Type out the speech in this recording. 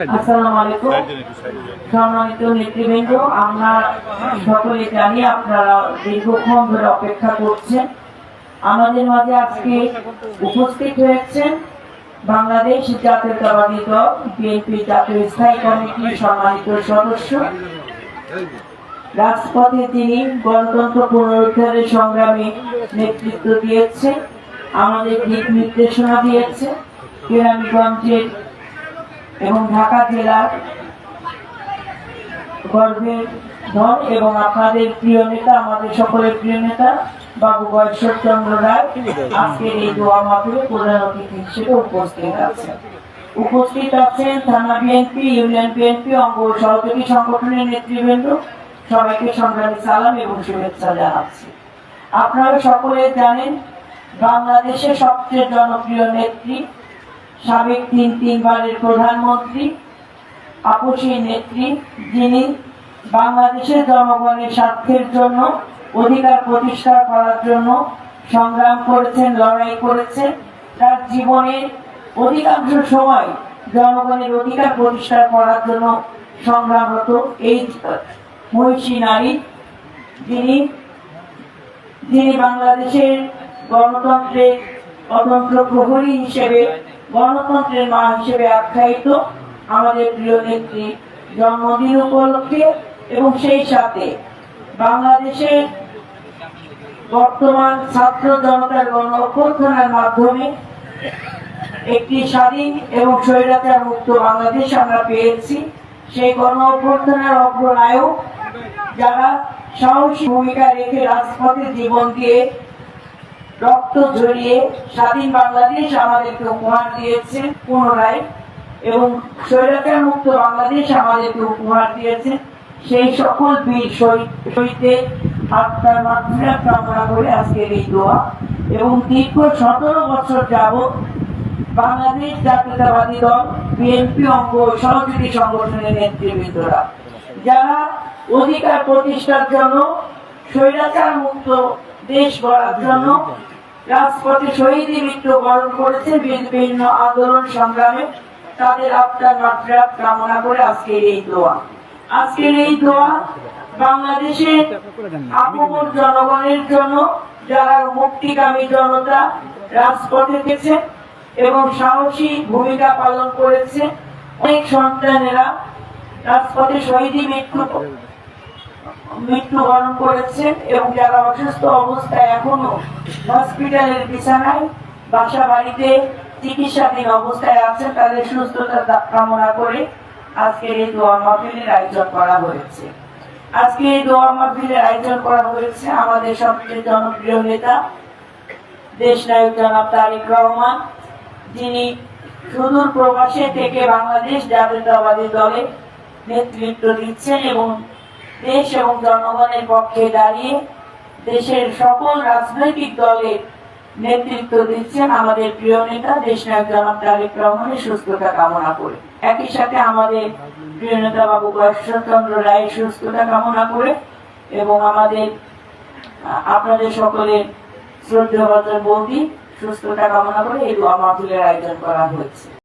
আসসালামু আলাইকুম। সম্মানিত নেতৃবৃন্দ আমরা সকলে জানি আপনারা দীর্ঘক্ষণ ধরে অপেক্ষা করছেন। আমাদের মাঝে আজকে উপস্থিত হয়েছেন বাংলাদেশ জাতীয়তাবাদী দল বিএনপি জাতীয় স্থায়ী কমিটির সম্মানিত সদস্য। রাজপথে তিনি গণতন্ত্র পুনরুদ্ধারের সংগ্রামে নেতৃত্ব দিয়েছে আমাদের দিক নির্দেশনা দিয়েছে কেরানীগঞ্জের এবং ঢাকা জেলার গর্বের ধন এবং আপনাদের প্রিয় নেতা, আমাদের সকলের প্রিয় নেতা, বাবু গয়েশ্বর চন্দ্র রায়, আজকের এই দোয়া মাহফিলে প্রধান অতিথি হিসেবে উপস্থিত আছেন। উপস্থিত আছেন থানা বিএনপি, ইউনিয়ন বিএনপি, অঙ্গ সহযোগী সংগঠনের নেতৃবৃন্দ। সবাইকে সংগ্রামী সালাম এবং শুভেচ্ছা জানাচ্ছি। আপনারা সকলে জানেন, বাংলাদেশের সবচেয়ে জনপ্রিয় নেত্রী সাবেক তিন তিনবারের প্রধানমন্ত্রী আপসী নেত্রী, যিনি বাংলাদেশের জনগণের স্বার্থের জন্য, অধিকার প্রতিষ্ঠা করার জন্য সংগ্রাম করেছেন, লড়াই করেছেন। তার জীবনের অধিকাংশ সময় জনগণের অধিকার প্রতিষ্ঠা করার জন্য সংগ্রামরত এই মহিষী নারী, যিনি যিনি বাংলাদেশের গণতন্ত্রের অতন্ত্র প্রহরী হিসেবে গণতন্ত্রের মা হিসেবে আখ্যায়িত আমাদের প্রিয় নেত্রী জন্মদিন উপলক্ষে এবং সেই সাথে বাংলাদেশের বর্তমান ছাত্র জনতার গণ অভ্যর্থনার মাধ্যমে একটি স্বাধীন এবং স্বৈরাচার মুক্ত বাংলাদেশ আমরা পেয়েছি। সেই গণ অভ্যর্থনার অগ্রনায়ক যারা সাহসী ভূমিকা রেখে রাজপথে জীবন দিয়ে রক্ত ঝরিয়ে স্বাধীন বাংলাদেশ আমাদেরকে উপহার দিয়েছে পুনরায়, এবং স্বৈরাচার মুক্ত বাংলাদেশ আমাদেরকে উপহার দিয়েছে। সেই সকল বীর শহীদ আত্মার মাত্রা কামনা করে আজকের এই দোয়া, এবং দীর্ঘ সতেরো বছর যাবৎ বাংলাদেশ জাতীয়তাবাদী দল, বিএনপি অঙ্গ সহযোগী সংগঠনের নেতৃবৃন্দরা, যারা অধিকার প্রতিষ্ঠার জন্য স্বৈরাচার মুক্ত দেশ গড়ার জন্য রাজপথে শহীদ মৃত্যু বরণ করেছে বিভিন্ন আন্দোলন সংগ্রামে। তাদের আত্মার মাত্রা কামনা করে আজকের এই দোয়া। আজকের এই দোয়া বাংলাদেশের আপমর জনগণের জন্য, যারা মুক্তিকামী জনতা রাজপথে গেছে এবং সাহসী ভূমিকা পালন করেছে, অনেক সন্তানেরা রাজপথে শহীদী মৃত্যু মৃত্যুবরণ করেছেন এবং যারা অসুস্থ অবস্থায় এখনও হসপিটালের বিছানায় বাসা বাড়িতে চিকিৎসাধীন অবস্থায় আছেন, তাদের সুস্থতা কামনা করে আজকের এই দোয়া মাহফিলের আয়োজন করা হয়েছে। আজকে এই দোয়া মাহফিলের আয়োজন করা হয়েছে আমাদের সবচেয়ে জনপ্রিয় নেতা দেশ নায়ক জনাব তারিক রহমান। যিনি সুদূর প্রবাসে থেকে বাংলাদেশ জাতীয়তাবাদী দলে নেতৃত্ব দিচ্ছেন এবং দেশ এবং জনগণের পক্ষে দাঁড়িয়ে দেশের সকল রাজনৈতিক দলের নেতৃত্ব দিচ্ছেন আমাদের প্রিয় নেতা দেশ নায়ক জনাব তারেক রহমানের সুস্থতা কামনা করে। একই সাথে আমাদের প্রিয় নেতা বাবু চন্দ্র রায়ের সুস্থতা কামনা করে এবং আমাদের আপনাদের সকলের শ্রদ্ধা বৌদি সুস্থতা কামনা করে এই দোয়া মাহফিলের আয়োজন করা হয়েছে।